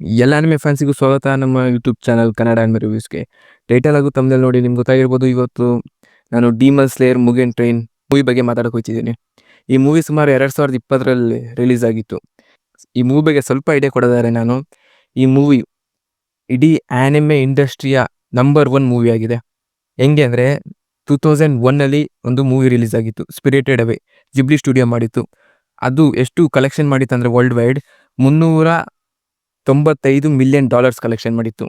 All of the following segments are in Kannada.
ಎಲ್ಲ ಅನಿಮೆ ಫ್ಯಾನ್ಸಿಗೂ ಸ್ವಾಗತ. ನಮ್ಮ ಯೂಟ್ಯೂಬ್ ಚಾನಲ್ ಕನ್ನಡ ಅನಿಮೆ ರಿವ್ಯೂಸ್ಗೆ ಟೈಟಲ್ ಹಾಗೂ ತಮ್ಮದಲ್ಲಿ ನೋಡಿ ನಿಮ್ಗೆ ಗೊತ್ತಾಗಿರ್ಬೋದು. ಇವತ್ತು ನಾನು Demon Slayer Mugen Train movie ಬಗ್ಗೆ ಮಾತಾಡಕ್ಕೆ ಹೋಗ್ತಿದ್ದೀನಿ. ಈ ಮೂವಿ ಸುಮಾರು ಎರಡು ಸಾವಿರದ ಇಪ್ಪತ್ತರಲ್ಲಿ ರಿಲೀಸ್ ಆಗಿತ್ತು. ಈ ಮೂವಿ ಬಗ್ಗೆ ಸ್ವಲ್ಪ ಐಡಿಯಾ ಕೊಡೋದಾರೆ ನಾನು, ಈ ಮೂವಿ ಇಡೀ ಆ್ಯನಿಮೆ ಇಂಡಸ್ಟ್ರಿಯ ನಂಬರ್ ಒನ್ ಮೂವಿ ಆಗಿದೆ. ಹೆಂಗೆ ಅಂದರೆ ಟೂ ತೌಸಂಡ್ ಒನ್ನಲ್ಲಿ ಒಂದು ಮೂವಿ ರಿಲೀಸ್ ಆಗಿತ್ತು. ಸ್ಪಿರಿಟೆಡ್ ಅವೇ ಜಿಬ್ಲಿ ಸ್ಟುಡಿಯೋ ಮಾಡಿತ್ತು. ಅದು ಎಷ್ಟು ಕಲೆಕ್ಷನ್ ಮಾಡಿತ್ತು ಅಂದರೆ ವರ್ಲ್ಡ್ ವೈಡ್ ಮುನ್ನೂರ ತೊಂಬತ್ತೈದು ಮಿಲಿಯನ್ ಡಾಲರ್ಸ್ ಕಲೆಕ್ಷನ್ ಮಾಡಿತ್ತು.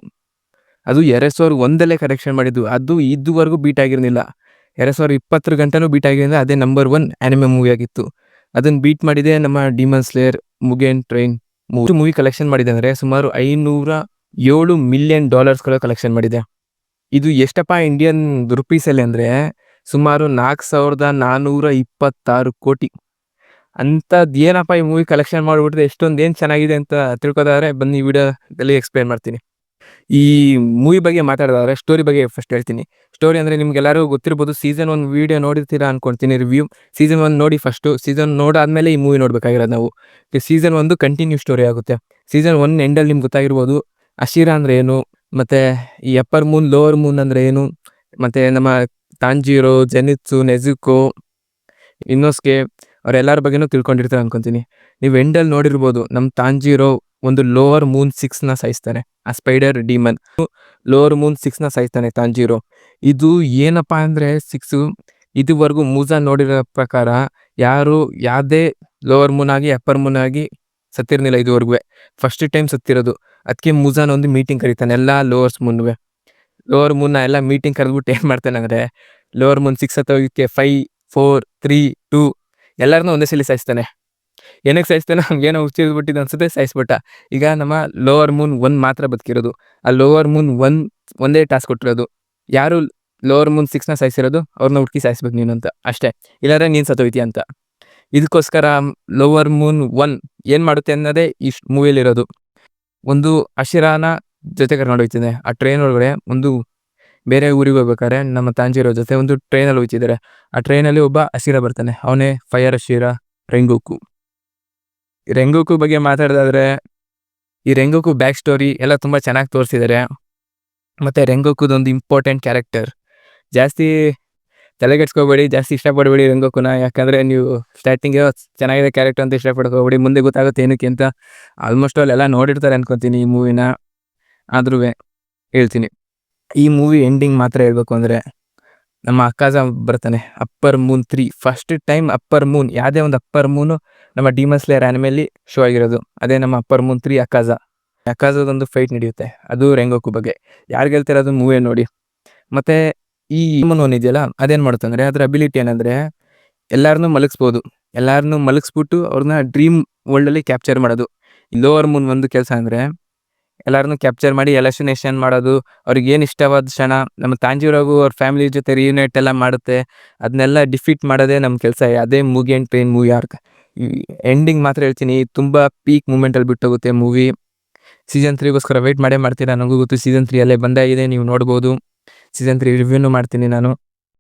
ಅದು ಎರಡು ಸಾವಿರ ಒಂದಲ್ಲೇ ಕಲೆಕ್ಷನ್ ಮಾಡಿದ್ದು. ಅದು ಇದುವರೆಗೂ ಬೀಟ್ ಆಗಿರಲಿಲ್ಲ. ಎರಡು ಸಾವಿರ ಇಪ್ಪತ್ತರ ಗಂಟನೂ ಬೀಟ್ ಆಗಿರೋದ್ರೆ ಅದೇ ನಂಬರ್ ಒನ್ ಆ್ಯನಿಮೆ ಮೂವಿ ಆಗಿತ್ತು. ಅದನ್ನು ಬೀಟ್ ಮಾಡಿದೆ ನಮ್ಮ Demon Slayer Mugen train movie movie collection ಮಾಡಿದೆ ಅಂದರೆ ಸುಮಾರು ಐನೂರ ಏಳು ಮಿಲಿಯನ್ ಡಾಲರ್ಸ್ಗಳ ಕಲೆಕ್ಷನ್ ಮಾಡಿದೆ. ಇದು ಎಷ್ಟಪ್ಪ ಇಂಡಿಯನ್ ರುಪೀಸಲ್ಲಿ ಅಂದರೆ ಸುಮಾರು ನಾಲ್ಕು ಸಾವಿರದ ನಾನ್ನೂರ ಇಪ್ಪತ್ತಾರು ಕೋಟಿ. ಅಂಥದ್ದು ಏನಪ್ಪ ಈ ಮೂವಿ ಕಲೆಕ್ಷನ್ ಮಾಡಿಬಿಟ್ರೆ ಎಷ್ಟೊಂದು ಏನು ಚೆನ್ನಾಗಿದೆ ಅಂತ ತಿಳ್ಕೊದಾದ್ರೆ ಬನ್ನಿ ಈ ವಿಡಿಯೋದಲ್ಲಿ ಎಕ್ಸ್ಪ್ಲೇನ್ ಮಾಡ್ತೀನಿ. ಈ ಮೂವಿ ಬಗ್ಗೆ ಮಾತಾಡೋದಾದ್ರೆ ಸ್ಟೋರಿ ಬಗ್ಗೆ ಫಸ್ಟ್ ಹೇಳ್ತೀನಿ. ಸ್ಟೋರಿ ಅಂದರೆ ನಿಮ್ಗೆಲ್ಲರೂ ಗೊತ್ತಿರ್ಬೋದು ಸೀಸನ್ ಒನ್ ವಿಡಿಯೋ ನೋಡಿರ್ತೀರಾ ಅನ್ಕೊಳ್ತೀನಿ ರಿವ್ಯೂ ಸೀಸನ್ ಒನ್ ನೋಡಿ ಫಸ್ಟು ಸೀಸನ್ ನೋಡಾದ್ಮೇಲೆ ಈ ಮೂವಿ ನೋಡ್ಬೇಕಾಗಿರೋದು ನಾವು. ಸೀಸನ್ ಒಂದು ಕಂಟಿನ್ಯೂ ಸ್ಟೋರಿ ಆಗುತ್ತೆ. ಸೀಸನ್ ಒನ್ ಎಂಡಲ್ಲಿ ನಿಮ್ಗೆ ಗೊತ್ತಾಗಿರ್ಬೋದು ಅಶೀರಾ ಅಂದರೆ ಏನು, ಮತ್ತು ಈ ಅಪ್ಪರ್ ಮೂನ್ ಲೋವರ್ ಮೂನ್ ಅಂದರೆ ಏನು, ಮತ್ತು ನಮ್ಮ ತಾಂಜೀರೋ ಜೆನಿತ್ಸು ನೆಜುಕೋ ಇನ್ನೋಸ್ಕೆ ಅವರೆಲ್ಲರ ಬಗ್ಗೆನೂ ತಿಳ್ಕೊಂಡಿರ್ತಾರೆ ಅನ್ಕೊಂತೀನಿ. ನೀವು ಎಂಡಲ್ಲಿ ನೋಡಿರ್ಬೋದು ನಮ್ಮ ತಾಂಜೀರೋ ಒಂದು ಲೋವರ್ ಮೂನ್ ಸಿಕ್ಸ್ನ ಸಾಯಿಸ್ತಾನೆ ಆ ಸ್ಪೈಡರ್ ಡಿಮನ್. ಲೋವರ್ ಮೂನ್ ಸಿಕ್ಸ್ನ ಸಾಯಿಸ್ತಾನೆ ತಾಂಜೀರೋ. ಇದು ಏನಪ್ಪ ಅಂದರೆ ಸಿಕ್ಸು, ಇದುವರೆಗೂ ಮೂಸಾ ನೋಡಿರೋ ಪ್ರಕಾರ ಯಾರು ಯಾವುದೇ ಲೋವರ್ ಮೂನ್ ಆಗಿ, ಅಪ್ಪರ್ ಮೂನ್ ಆಗಿ ಸತ್ತಿರಲಿಲ್ಲ ಇದುವರೆಗೂ ಫಸ್ಟ್ ಟೈಮ್ ಸತ್ತಿರೋದು. ಅದಕ್ಕೆ ಮೂಸಾನ ಒಂದು ಮೀಟಿಂಗ್ ಕರೀತಾನೆ, ಎಲ್ಲ ಲೋವರ್ಸ್ ಮುನ್ವೆ ಲೋವರ್ ಮೂನ್ನ ಎಲ್ಲ ಮೀಟಿಂಗ್ ಕರೆದ್ಬಿಟ್ಟು ಏನು ಮಾಡ್ತಾನೆ ಅಂದರೆ, ಲೋವರ್ ಮೂನ್ ಸಿಕ್ಸ್ ಹತ್ತೋದಕ್ಕೆ ಫೈ, ಫೋರ್, ತ್ರೀ, ಟೂ ಎಲ್ಲರನ್ನೂ ಒಂದೇ ಸಲ ಸಾಯಿಸ್ತಾನೆ ಏನಕ್ಕೆ ಸಾಯಿಸ್ತಾನೆ ಏನೋ ಹುಚ್ಚಿರ್ಬಿಟ್ಟಿದ್ದು ಅನ್ಸುತ್ತೆ ಸಾಯಿಸ್ಬಿಟ್ಟ ಈಗ ನಮ್ಮ ಲೋವರ್ ಮೂನ್ ಒನ್ ಮಾತ್ರ ಬದುಕಿರೋದು. ಆ ಲೋವರ್ ಮೂನ್ ಒನ್ ಒಂದೇ ಟಾಸ್ಕ್ ಕೊಟ್ಟಿರೋದು. ಯಾರು ಲೋವರ್ ಮೂನ್ ಸಿಕ್ಸ್ನ ಸಾಯಿಸಿರೋದು ಅವ್ರನ್ನ ಹುಡುಕಿ ಸಾಯಿಸ್ಬೇಕು ನೀನು ಅಂತ. ಅಷ್ಟೇ. ಇಲ್ಲಾಂದ್ರೆ ನೀನು ಸತ್ತೋಯ್ತಿ ಅಂತ. ಇದಕ್ಕೋಸ್ಕರ ಲೋವರ್ ಮೂನ್ ಒನ್ ಏನು ಮಾಡುತ್ತೆ ಅನ್ನೋದೇ ಈ ಮೂವಿಯಲ್ಲಿರೋದು ಒಂದು ಅಶಿರಾನ ಜೊತೆ ಕರ್ಕೊಂಡು ಹೋಗ್ತಿದೆ ಆ ಟ್ರೈನ್ ಒಳಗಡೆ ಒಂದು ಬೇರೆ ಊರಿಗೆ ಹೋಗ್ಬೇಕಾದ್ರೆ ನಮ್ಮ ತಾಂಜಿರೋ ಜೊತೆ ಒಂದು ಟ್ರೈನಲ್ಲಿ ಹೋಗ್ತಿದ್ದಾರೆ ಆ ಟ್ರೈನಲ್ಲಿ ಒಬ್ಬ ಅಸಿರ ಬರ್ತಾನೆ. ಅವನೇ ಫೈರ್ ಅಶೀರ ರೆಂಗೋಕು. ರೆಂಗೋಕು ಬಗ್ಗೆ ಮಾತಾಡೋದಾದ್ರೆ, ಈ ರೆಂಗೋಕು ಬ್ಯಾಕ್ ಸ್ಟೋರಿ ಎಲ್ಲ ತುಂಬ ಚೆನ್ನಾಗಿ ತೋರಿಸಿದ್ದಾರೆ ಮತ್ತು ರೆಂಗೋಕುದೊಂದು ಇಂಪಾರ್ಟೆಂಟ್ ಕ್ಯಾರೆಕ್ಟರ್ ಜಾಸ್ತಿ ತಲೆಗೆಟ್ಸ್ಕೋಬೇಡಿ ಜಾಸ್ತಿ ಇಷ್ಟಪಡಬೇಡಿ ರೆಂಗೋಕುನ. ಯಾಕಂದರೆ ನೀವು ಸ್ಟಾರ್ಟಿಂಗ್ ಚೆನ್ನಾಗಿದೆ ಕ್ಯಾರೆಕ್ಟರ್ ಅಂತ ಇಷ್ಟಪಡ್ಕೋಬೇಡಿ, ಮುಂದೆ ಗೊತ್ತಾಗುತ್ತೆ ಏನಕ್ಕೆ ಅಂತ. ಆಲ್ಮೋಸ್ಟ್ ಅಲ್ಲೆಲ್ಲ ನೋಡಿರ್ತಾರೆ ಅನ್ಕೊತೀನಿ ಈ ಮೂವಿನ ಆದ್ರೂ ಹೇಳ್ತೀನಿ. ಈ ಮೂವಿ ಎಂಡಿಂಗ್ ಮಾತ್ರ ಹೇಳ್ಬೇಕು ಅಂದರೆ ನಮ್ಮ ಅಕ್ಕಾಜ ಬರ್ತಾನೆ upper moon three first time upper moon ಯಾವುದೇ ಒಂದು ಅಪ್ಪರ್ ಮೂನು ನಮ್ಮ ಡಿಮಸ್ಲೇಯರ್ ಆ್ಯನಿಮೆಲ್ಲಿ ಶೋ ಆಗಿರೋದು. ಅದೇ ನಮ್ಮ ಅಪ್ಪರ್ ಮೂನ್ ತ್ರೀ ಅಕ್ಕಾಜ ಅಕ್ಕಾಜದೊಂದು ಫೈಟ್ ನಡೆಯುತ್ತೆ, ಅದು ರೆಂಗೋಕು ಬಗ್ಗೆ. ಯಾರು ಗೆಲ್ತಿರೋದು ಮೂವಿ ನೋಡಿ. ಮತ್ತು ಈ ಮನೋನ್ ಇದೆಯಲ್ಲ, ಅದೇನು ಮಾಡುತ್ತೆ ಅಂದರೆ ಅದರ ಅಬಿಲಿಟಿ ಏನಂದರೆ ಎಲ್ಲರನ್ನೂ ಮಲಗಿಸ್ಬೋದು. ಎಲ್ಲರನ್ನೂ ಮಲಗಿಸ್ಬಿಟ್ಟು ಅವ್ರನ್ನ ಡ್ರೀಮ್ ವರ್ಲ್ಡಲ್ಲಿ ಕ್ಯಾಪ್ಚರ್ ಮಾಡೋದು. ಲೋವರ್ ಮೂನ್ ಒಂದು ಕೆಲಸ ಅಂದರೆ ಎಲ್ಲರನ್ನೂ ಕ್ಯಾಪ್ಚರ್ ಮಾಡಿ ಎಲೆಕ್ಷನೇಷನ್ ಮಾಡೋದು, ಅವ್ರಿಗೆ ಏನು ಇಷ್ಟವಾದ ಕ್ಷಣ, ನಮ್ಮ ತಾಂಜೂರಾಗು ಅವ್ರ ಫ್ಯಾಮಿಲಿ ಜೊತೆ ರಿಯುನೈಟ್ ಎಲ್ಲ ಮಾಡುತ್ತೆ ಅದನ್ನೆಲ್ಲ ಡಿಫೀಟ್ ಮಾಡೋದೇ ನಮ್ಮ ಕೆಲಸ. ಅದೇ movie and train movie arc ending ಮಾತ್ರ ಹೇಳ್ತೀನಿ. ತುಂಬ ಪೀಕ್ ಮೂಮೆಂಟಲ್ಲಿ ಬಿಟ್ಟೋಗುತ್ತೆ ಮೂವಿ ಸೀಸನ್ ತ್ರೀಗೋಸ್ಕರ ವೆಯ್ಟ್ ಮಾಡೇ ಮಾಡ್ತೀನಿ ನನಗೂ ಗೊತ್ತು. ಸೀಸನ್ ತ್ರೀ ಅಲ್ಲೇ ಬಂದಾಗಿದೆ. ನೀವು ನೋಡ್ಬೋದು. ಸೀಸನ್ ತ್ರೀ ರಿವ್ಯೂನು ಮಾಡ್ತೀನಿ ನಾನು.